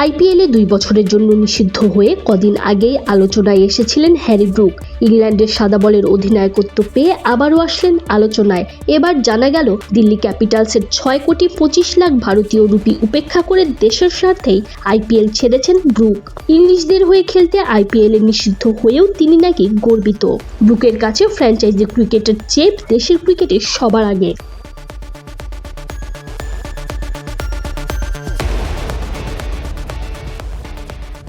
আইপিএলে দুই বছরের জন্য নিষিদ্ধ হয়ে কদিন আগেই আলোচনায় এসেছিলেন হ্যারি ব্রুক। ইংল্যান্ডের সাদা বলের অধিনায়কত্ব পেয়ে আবারও আসলেন আলোচনায়। এবার জানা গেল, দিল্লি ক্যাপিটালসের ছয় কোটি পঁচিশ লাখ ভারতীয় রুপি উপেক্ষা করে দেশের স্বার্থেই আইপিএল ছেড়েছেন ব্রুক। ইংলিশদের হয়ে খেলতে আইপিএলে নিষিদ্ধ হয়েও তিনি নাকি গর্বিত। ব্রুকের কাছে ফ্র্যাঞ্চাইজি ক্রিকেটের চেপ দেশের ক্রিকেটে সবার আগে।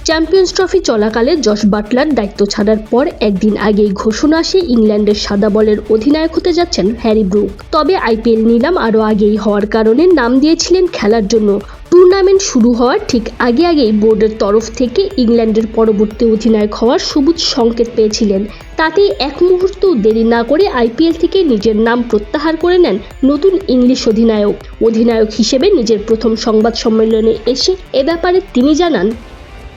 চ্যাম্পিয়ন্স ট্রফি চলাকালে জশ বাটলার দায়িত্ব ছাড়ার পর একদিন আগেই ঘোষণা আসে ইংল্যান্ডের সাদা বলের অধিনায়ক হতে যাচ্ছেন হ্যারি ব্রুক। তবে আইপিএল নিলাম আরও আগেই হওয়ার কারণে নাম দিয়েছিলেন খেলার জন্য। টুর্নামেন্ট শুরু হওয়ার ঠিক আগে আগেই বোর্ডের তরফ থেকে ইংল্যান্ডের পরবর্তী অধিনায়ক হওয়ার সবুজ সংকেত পেয়েছিলেন। তাতেই এক মুহূর্তও দেরি না করে আইপিএল থেকে নিজের নাম প্রত্যাহার করে নেন নতুন ইংলিশ অধিনায়ক। অধিনায়ক হিসেবে নিজের প্রথম সংবাদ সম্মেলনে এসে এ ব্যাপারে তিনি জানান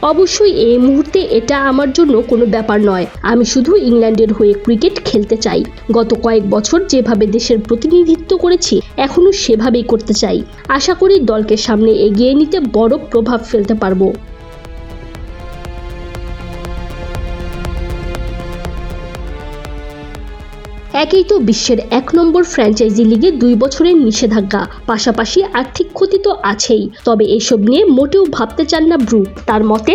অবশ্যই এই মুহূর্তে এটা আমার জন্য কোনো ব্যাপার নয়। আমি শুধু ইংল্যান্ডের হয়ে ক্রিকেট খেলতে চাই। গত কয়েক বছর যেভাবে দেশের প্রতিনিধিত্ব করেছি এখনও সেভাবেই করতে চাই। আশা করি দলকে সামনে এগিয়ে নিতে বড় প্রভাব ফেলতে পারব। একেই তো বিশ্বের এক নম্বর ফ্র্যাঞ্চাইজি লিগে দুই বছরের নিষেধাজ্ঞা, পাশাপাশি আর্থিক ক্ষতি তো আছেই। তবে এসব নিয়ে মোটেও ভাবতে চান না ব্রু তার মতে,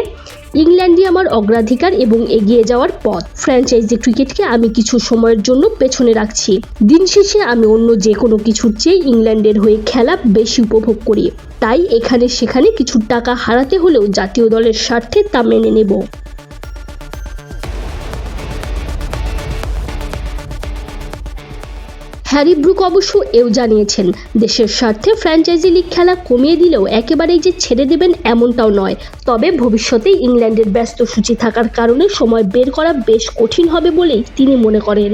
ইংল্যান্ডই আমার অগ্রাধিকার এবং এগিয়ে যাওয়ার পথ। ফ্র্যাঞ্চাইজি ক্রিকেটকে আমি কিছু সময়ের জন্য পেছনে রাখছি। দিন শেষে আমি অন্য যে কোনো কিছুর চেয়ে ইংল্যান্ডের হয়ে খেলা বেশি উপভোগ করি। তাই এখানে সেখানে কিছু টাকা হারাতে হলেও জাতীয় দলের স্বার্থে তা মেনে নেব। হ্যারি ব্রুক অবশ্য এও জানিয়েছেন, দেশের স্বার্থে ফ্র্যাঞ্চাইজি লিগ খেলা কমিয়ে দিলেও একেবারেই যে ছেড়ে দেবেন এমনটাও নয়। তবে ভবিষ্যতে ইংল্যান্ডের ব্যস্ত সূচি থাকার কারণে সময় বের করা বেশ কঠিন হবে বলেই তিনি মনে করেন।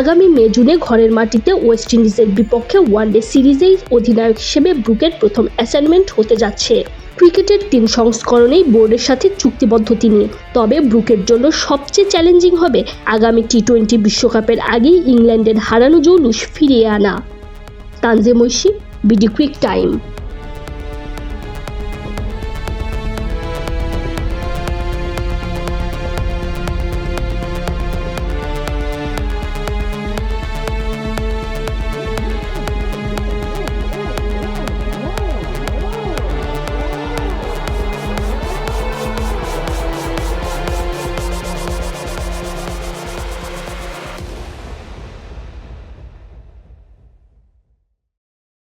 আগামী মে, জুনে ঘরের মাটিতে ওয়েস্ট ইন্ডিজের বিপক্ষে ওয়ানডে সিরিজেই অধিনায়ক হিসেবে ব্রুকের প্রথম অ্যাসাইনমেন্ট হতে যাচ্ছে। ক্রিকেটের তিন সংস্করণেই বোর্ডের সাথে চুক্তিবদ্ধ তিনি। তবে ব্রুকের জন্য সবচেয়ে চ্যালেঞ্জিং হবে আগামী টি টোয়েন্টি বিশ্বকাপের আগেই ইংল্যান্ডের হারানো জৌলুস ফিরিয়ে আনা। তানজে মৈশি বিডি কুইক টাইম